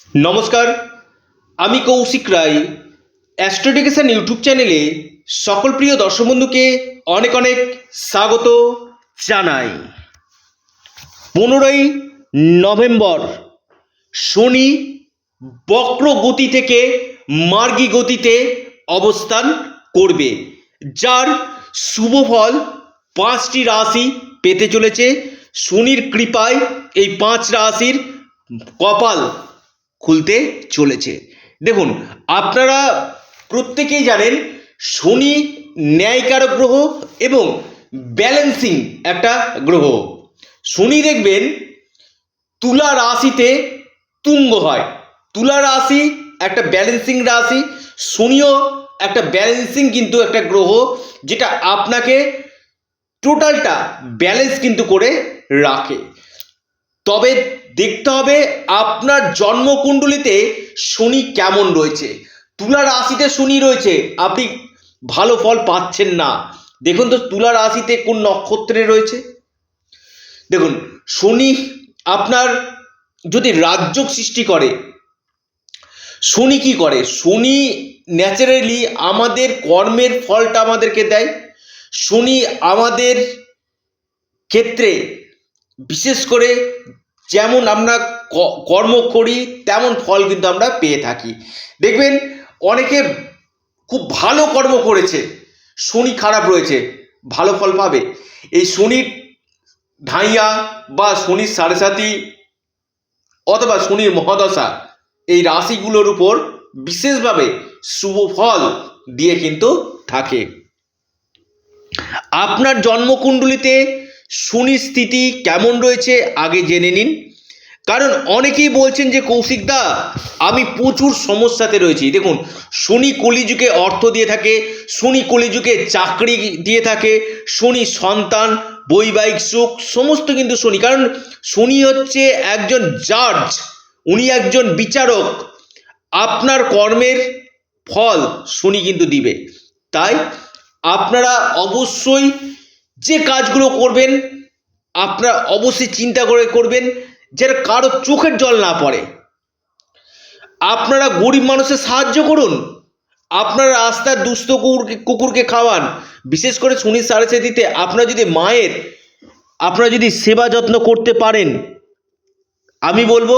নমস্কার, আমি কৌশিক রায় অ্যাস্ট্রোডিকেশন ইউটিউব চ্যানেলে সকল প্রিয় দর্শক বন্ধুকে অনেক অনেক স্বাগত জানাই। পনেরোই নভেম্বর, শনি বক্র গতি থেকে মার্গী গতিতে অবস্থান করবে, যার শুভ ফল পাঁচটি রাশি পেতে চলেছে। শনির কৃপায় এই পাঁচ রাশির কপাল খুলতে চলেছে। দেখুন, আপনারা প্রত্যেকেই জানেন শনি ন্যায়কারক গ্রহ এবং ব্যালেন্সিং একটা গ্রহ। শনি দেখবেন তুলা রাশিতে তুঙ্গ হয়। তুলা রাশি একটা ব্যালেন্সিং রাশি, শনিও একটা ব্যালেন্সিং কিন্তু একটা গ্রহ যেটা আপনাকে টোটালটা ব্যালেন্স কিন্তু করে রাখে। তবে দেখতে হবে আপনার জন্মকুণ্ডলিতে শনি কেমন রয়েছে। তুলা রাশিতে শনি রয়েছে, আপনি ভালো ফল পাচ্ছেন না। দেখুন তো, তুলা রাশিতে কোন নক্ষত্রে রয়েছে? দেখুন, শনি আপনার যদি রাজ্য সৃষ্টি করে, শনি কি করে? শনি ন্যাচারালি আমাদের কর্মের ফলটা আমাদেরকে দেয়। শনি আমাদের ক্ষেত্রে বিশেষ করে যেমন আমরা কর্ম করি, তেমন ফল কিন্তু আমরা পেয়ে থাকি। দেখবেন, অনেকে খুব ভালো কর্ম করেছে, শনি খারাপ রয়েছে, ভালো ফল পাবে। এই শনির ঢাইয়া বা শনির সাড়ে সাথী অথবা শনির মহাদশা, এই রাশিগুলোর উপর বিশেষভাবে শুভ ফল দিয়ে কিন্তু থাকে। আপনার জন্মকুণ্ডলিতে শনির স্থিতি কেমন রয়েছে আগে জেনে নিন। কারণ অনেকেই বলছেন যে কৌশিকদা আমি প্রচুর সমস্যাতে রয়েছি। দেখুন, শনি কলিযুগে অর্থ দিয়ে থাকে, শনি কলিযুগে চাকরি দিয়ে থাকে, শনি সন্তান, বৈবাহিক সুখ, সমস্ত কিন্তু শনি। কারণ শনি হচ্ছে একজন জাজ, উনি একজন বিচারক। আপনার কর্মের ফল শনি কিন্তু দিবে। তাই আপনারা অবশ্যই যে কাজগুলো করবেন, আপনারা অবশ্যই চিন্তা করে করবেন যেন কারও চোখের জল না পড়ে। আপনারা গরিব মানুষের সাহায্য করুন। আপনারা রাস্তার দুস্থ কুকুরকে কুকুরকে খাওয়ান। বিশেষ করে শনি সাড়ে দিতে আপনারা যদি মায়ের, আপনারা যদি সেবা যত্ন করতে পারেন, আমি বলব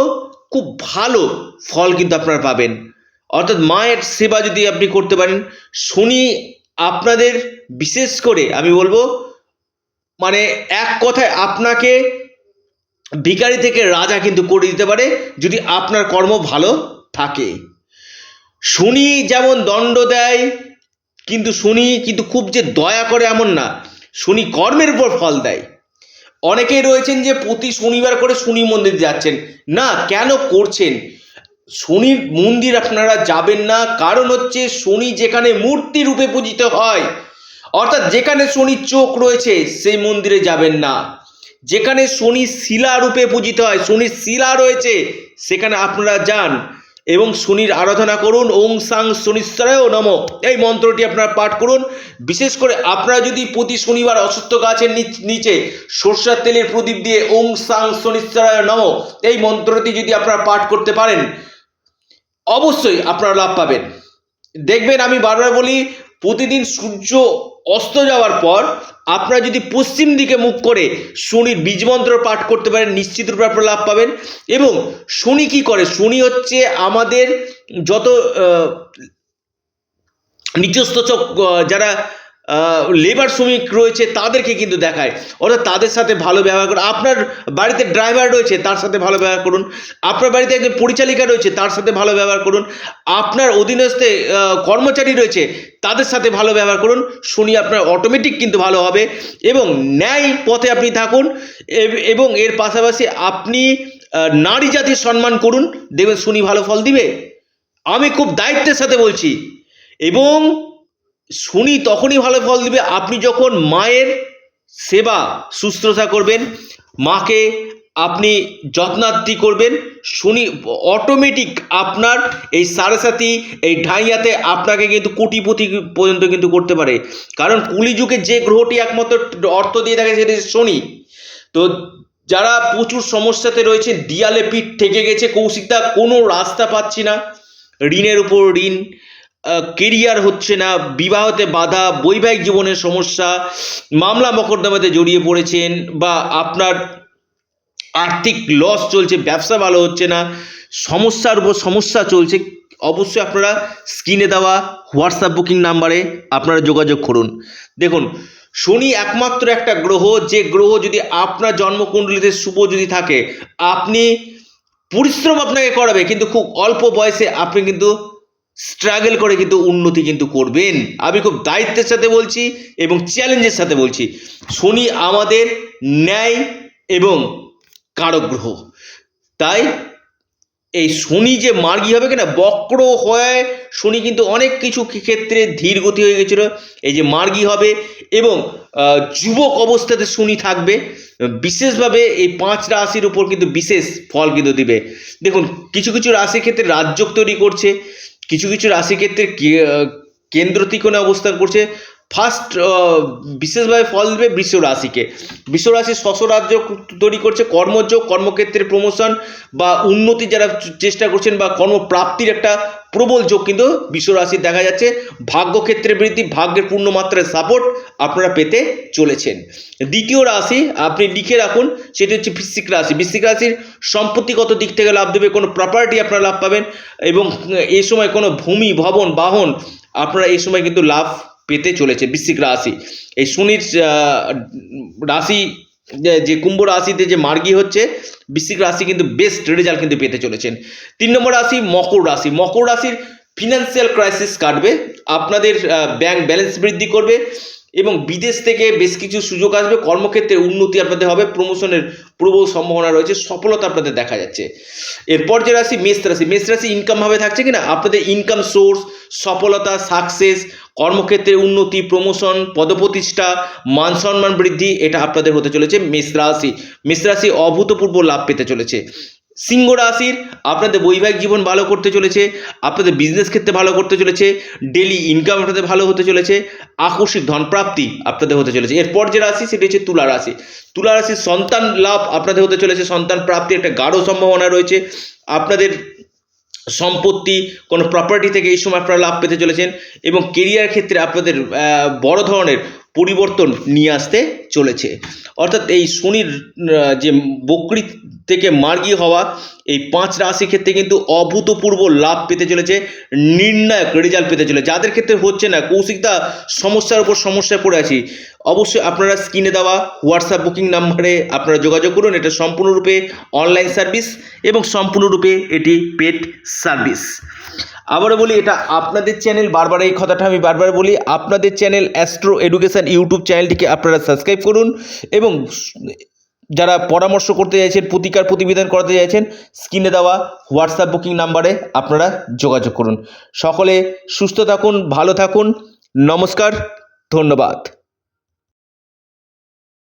খুব ভালো ফল কিন্তু আপনারা পাবেন। অর্থাৎ মায়ের সেবা যদি আপনি করতে পারেন, শনি আপনাদের বিশেষ করে আমি বলব মানে এক কথায় আপনাকে ভিখারি থেকে রাজা কিন্তু করে দিতে পারে যদি আপনার কর্ম ভালো থাকে। শনি যেমন দণ্ড দেয়, কিন্তু শনি কিন্তু খুব যে দয়া করে এমন না। শনি কর্মের উপর ফল দেয়। অনেকেই রয়েছেন যে প্রতি শনিবার করে শনি মন্দির যাচ্ছেন। না, কেন করছেন? শনির মন্দির আপনারা যাবেন না। কারণ হচ্ছে শনি যেখানে মূর্তি রূপে পূজিত হয় অর্থাৎ যেখানে শনির চোখ রয়েছে, সেই মন্দিরে যাবেন না। যেখানে শনি শিলা রূপে পূজিত হয় শনির শিলা রয়েছে, সেখানে আপনারা যান এবং শনির আরাধনা করুন। ওং সাং শনিশ্বরায় নম। এই মন্ত্রটি আপনারা পাঠ করুন। বিশেষ করে আপনারা যদি প্রতি শনিবার অসুস্থ গাছের নিচ- সরষার তেলের প্রদীপ দিয়ে ওং সাং শনিশ্বরায় নম, এই মন্ত্রটি যদি আপনারা পাঠ করতে পারেন, অবশ্যই আপনারা লাভ পাবেন। দেখবেন আমি বারবার বলি প্রতিদিন সূর্য অস্ত যাওয়ার পর আপনারা যদি পশ্চিম দিকে মুখ করে শনির বীজমন্ত্র পাঠ করতে পারেন, নিশ্চিত রূপে আপনারা লাভ পাবেন। এবং শনি কি করে? শনি হচ্ছে আমাদের যত নিজস্ব যারা লেবার শ্রমিক রয়েছে, তাদেরকে কিন্তু দেখায়। অর্থাৎ তাদের সাথে ভালো ব্যবহার করুন। আপনার বাড়িতে ড্রাইভার রয়েছে, তার সাথে ভালো ব্যবহার করুন। আপনার বাড়িতে একজন পরিচালিকা রয়েছে, তার সাথে ভালো ব্যবহার করুন। আপনার অধীনস্থে কর্মচারী রয়েছে, তাদের সাথে ভালো ব্যবহার করুন। শুনি আপনার অটোমেটিক কিন্তু ভালো হবে এবং ন্যায় পথে আপনি থাকুন এবং এর পাশাপাশি আপনি নারী জাতির সম্মান করুন। দেখবেন শুনি ভালো ফল দিবে। আমি খুব দায়িত্বের সাথে বলছি। এবং শনি তখনই ভালো ফল দিবে। আপনি যখন মায়ের সেবা, শুশ্রূষা করবেন, মাকে আপনি যত্নার্থী করবেন, শনি অটোমেটিক আপনার এই সাড়ে এই ঢাইয়াতে আপনাকে কিন্তু কোটিপতি পর্যন্ত কিন্তু করতে পারে। কারণ কলিযুগে যে গ্রহটি একমাত্র অর্থ দিয়ে থাকে সেটি শনি। তো যারা প্রচুর সমস্যাতে রয়েছে, দিয়ালে পিঠ থেকে গেছে, কৌশিকদা কোনো রাস্তা পাচ্ছি না। ঋণের উপর ঋণ কেরিয়ার হচ্ছে না, বিবাহতে বাধা, বৈবাহিক জীবনের সমস্যা, মামলা মকদ্দমাতে জড়িয়ে পড়েছেন বা আপনার আর্থিক লস চলছে, ব্যবসা ভালো হচ্ছে না, সমস্যার উপর সমস্যা চলছে, অবশ্যই আপনারা স্ক্রিনে দেওয়া হোয়াটসঅ্যাপ বুকিং নাম্বারে আপনারা যোগাযোগ করুন। দেখুন, শনি একমাত্র একটা গ্রহ, যে গ্রহ যদি আপনার জন্মকুণ্ডলিতে শুভ যদি থাকে, আপনি পরিশ্রম আপনাকে করাবে, কিন্তু খুব অল্প বয়সে আপনি কিন্তু স্ট্রাগল করে কিন্তু উন্নতি কিন্তু করবেন। আমি খুব দায়িত্বের সাথে বলছি এবং চ্যালেঞ্জের সাথে বলছি। শনি আমাদের ন্যায় এবং কারক গ্রহ। তাই এই শনি যে মার্গী হবে কিনা, বক্র হয়ে শনি কিন্তু অনেক কিছু ক্ষেত্রে ধীর গতি হয়ে গেছিল। এই যে মার্গী হবে এবং যুবক অবস্থাতে শনি থাকবে। বিশেষভাবে এই পাঁচ রাশির উপর কিন্তু বিশেষ ফল কিন্তু দিবে। দেখুন, কিছু কিছু রাশির ক্ষেত্রে রাজযোগ তৈরি করছে। কিছু কিছু রাশিক্ষেত্রে কেন্দ্র ত্রিকোণে অবস্থান করছে ফার্স্ট বিশেষভাবে ফল দেবে বৃষ রাশিকে। বৃষ রাশি রাজ্য তৈরি করছে কর্মযোগ কর্মক্ষেত্রে প্রমোশন বা উন্নতি যারা চেষ্টা করছেন বা কর্মপ্রাপ্তির একটা প্রবল যোগ কিন্তু বিশ্ব রাশির দেখা যাচ্ছে। ভাগ্যক্ষেত্রে বৃদ্ধি, ভাগ্যের পূর্ণ মাত্রায় সাপোর্ট আপনারা পেতে চলেছেন। দ্বিতীয় রাশি আপনি লিখে রাখুন, সেটি হচ্ছে বৃশ্চিক রাশি। বৃশ্চিক রাশির সম্পত্তিগত দিক থেকে লাভ দেবে, কোনো প্রপার্টি আপনারা লাভ পাবেন এবং এই সময় কোনো ভূমি, ভবন, বাহন আপনারা এই সময় কিন্তু লাভ পেতে চলেছে বৃশ্চিক রাশি। এই শনির রাশি, যে- কুম্ভ রাশিতে যে মার্গি হচ্ছে, বৃশ্চিক রাশি কিন্তু বেস্ট রেজাল্ট কিন্তু পেতে চলেছেন। তিন নম্বর রাশি মকর রাশি। মকর রাশির ফিনান্সিয়াল ক্রাইসিস কাটবে, আপনাদের ব্যাংক ব্যালেন্স বৃদ্ধি করবে এবং বিদেশ থেকে বেশ কিছু সুযোগ আসবে। কর্মক্ষেত্রে উন্নতি আপনাদের হবে প্রমোশনের প্রবল সম্ভাবনা রয়েছে, সফলতা আপনাদের দেখা যাচ্ছে। এরপর যে রাশি, মেষ রাশি মেষ রাশি ইনকাম ভাবে থাকছে কিনা? আপনাদের ইনকাম সোর্স সফলতা সাকসেস কর্মক্ষেত্রে উন্নতি প্রমোশন পদপ্রতিষ্ঠা, মান সম্মান বৃদ্ধি, এটা আপনাদের হতে চলেছে মেষ রাশি। মেষ রাশি অভূতপূর্ব লাভ পেতে চলেছে। সিংহ রাশির, আপনাদের বৈবাহিক জীবন ভালো করতে চলেছে, আপনাদের বিজনেস ক্ষেত্রে ভালো করতে চলেছে ডেলি ইনকাম আপনাদের ভালো হতে চলেছে, আকস্মিক ধনপ্রাপ্তি আপনাদের হতে চলেছে। এরপর যে রাশি, সেটি হচ্ছে তুলা রাশি। তুলা রাশির সন্তান লাভ আপনাদের হতে চলেছে, সন্তান প্রাপ্তির একটা গাঢ় সম্ভাবনা রয়েছে। আপনাদের সম্পত্তি, কোনো প্রপার্টি থেকে এই সময় আপনারা লাভ পেতে চলেছেন এবং কেরিয়ার ক্ষেত্রে আপনাদের বড় ধরনের পরিবর্তন নিয়ে আসতে চলেছে। অর্থাৎ এই শনির যে বকরি থেকে মার্গী হওয়া এই পাঁচ রাশি ক্ষেত্রে কিন্তু অভূতপূর্ব লাভ পেতে চলেছে, নির্ণায়ক রেজাল্ট পেতে চলেছে। যাদের ক্ষেত্রে হচ্ছে না কৌশিকদা সমস্যার উপর সমস্যায় পড়ে আছি, অবশ্যই আপনারা স্ক্রিনে দেওয়া হোয়াটসঅ্যাপ বুকিং নাম্বারে আপনারা যোগাযোগ করুন। এটা সম্পূর্ণরূপে অনলাইন সার্ভিস এবং সম্পূর্ণরূপে এটি পেড সার্ভিস আবারও বলি, এটা আপনাদের চ্যানেল বারবার এই কথাটা আমি বারবার বলি, আপনাদের চ্যানেল অ্যাস্ট্রো এডুকেশন ইউটিউব চ্যানেলটিকে আপনারা সাবস্ক্রাইব করুন এবং যারা পরামর্শ করতে চাইছেন, প্রতিকার প্রতিবেদন করতে চাইছেন স্ক্রিনে দেওয়া হোয়াটসঅ্যাপ বুকিং নাম্বারে আপনারা যোগাযোগ করুন। সকলে সুস্থ থাকুন, ভালো থাকুন। নমস্কার, ধন্যবাদ।